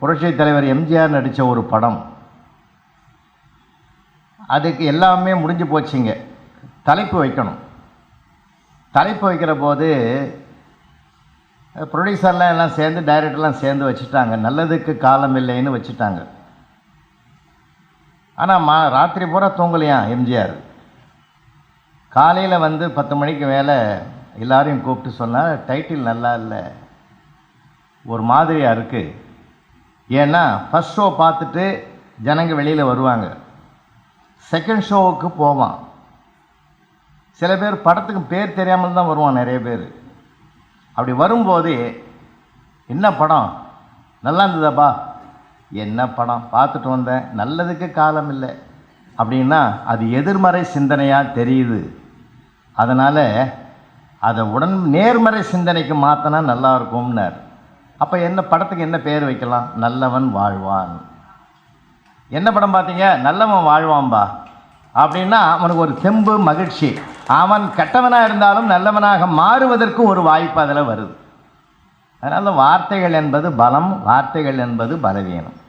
புரட்சி தலைவர் எம்ஜிஆர் நடித்த ஒரு படம். அதுக்கு எல்லாமே முடிஞ்சு போச்சுங்க. தலைப்பு வைக்கணும். தலைப்பு வைக்கிற போது ப்ரொடியூசர்லாம் எல்லாம் சேர்ந்து டைரக்டர்லாம் சேர்ந்து வச்சுட்டாங்க. நல்லதுக்கு காலம் இல்லைன்னு வச்சுட்டாங்க. ஆனால் மா ராத்திரி பூரா தூங்கலையாம் எம்ஜிஆர்? காலையில் வந்து பத்து மணிக்கு மேலே எல்லாரையும் கூப்பிட்டு சொன்னால் டைட்டில் நல்லா இல்லை. ஒரு மாதிரியாக இருக்குது ஏன்னா ஃபஸ்ட் ஷோ பார்த்துட்டு ஜனங்க வெளியில் வருவாங்க. செகண்ட் ஷோவுக்கு போவான். சில பேர் படத்துக்கு பேர் தெரியாமல் தான் வருவான் நிறைய பேர். அப்படி வரும்போது என்ன படம்? நல்லா இருந்ததாப்பா? என்ன படம்? பார்த்துட்டு வந்தேன். நல்லதுக்கு காலம் இல்லை. அப்படின்னா அது எதிர்மறை சிந்தனையாக தெரியுது. அதனால் அதை உடன் நேர்மறை சிந்தனைக்கு மாற்றினா நல்லா இருக்கும்னார். அப்போ என்ன படத்துக்கு என்ன பேர் வைக்கலாம்? நல்லவன் வாழ்வான். என்ன படம் பார்த்தீங்க? நல்லவன் வாழ்வான்பா. அப்படின்னா அவனுக்கு ஒரு தெம்பு மகிழ்ச்சி. அவன் கெட்டவனாக இருந்தாலும் நல்லவனாக மாறுவதற்கு ஒரு வாய்ப்பு அதில் வருது. அதனால் வார்த்தைகள் என்பது பலம் வார்த்தைகள் என்பது பலவீனம்.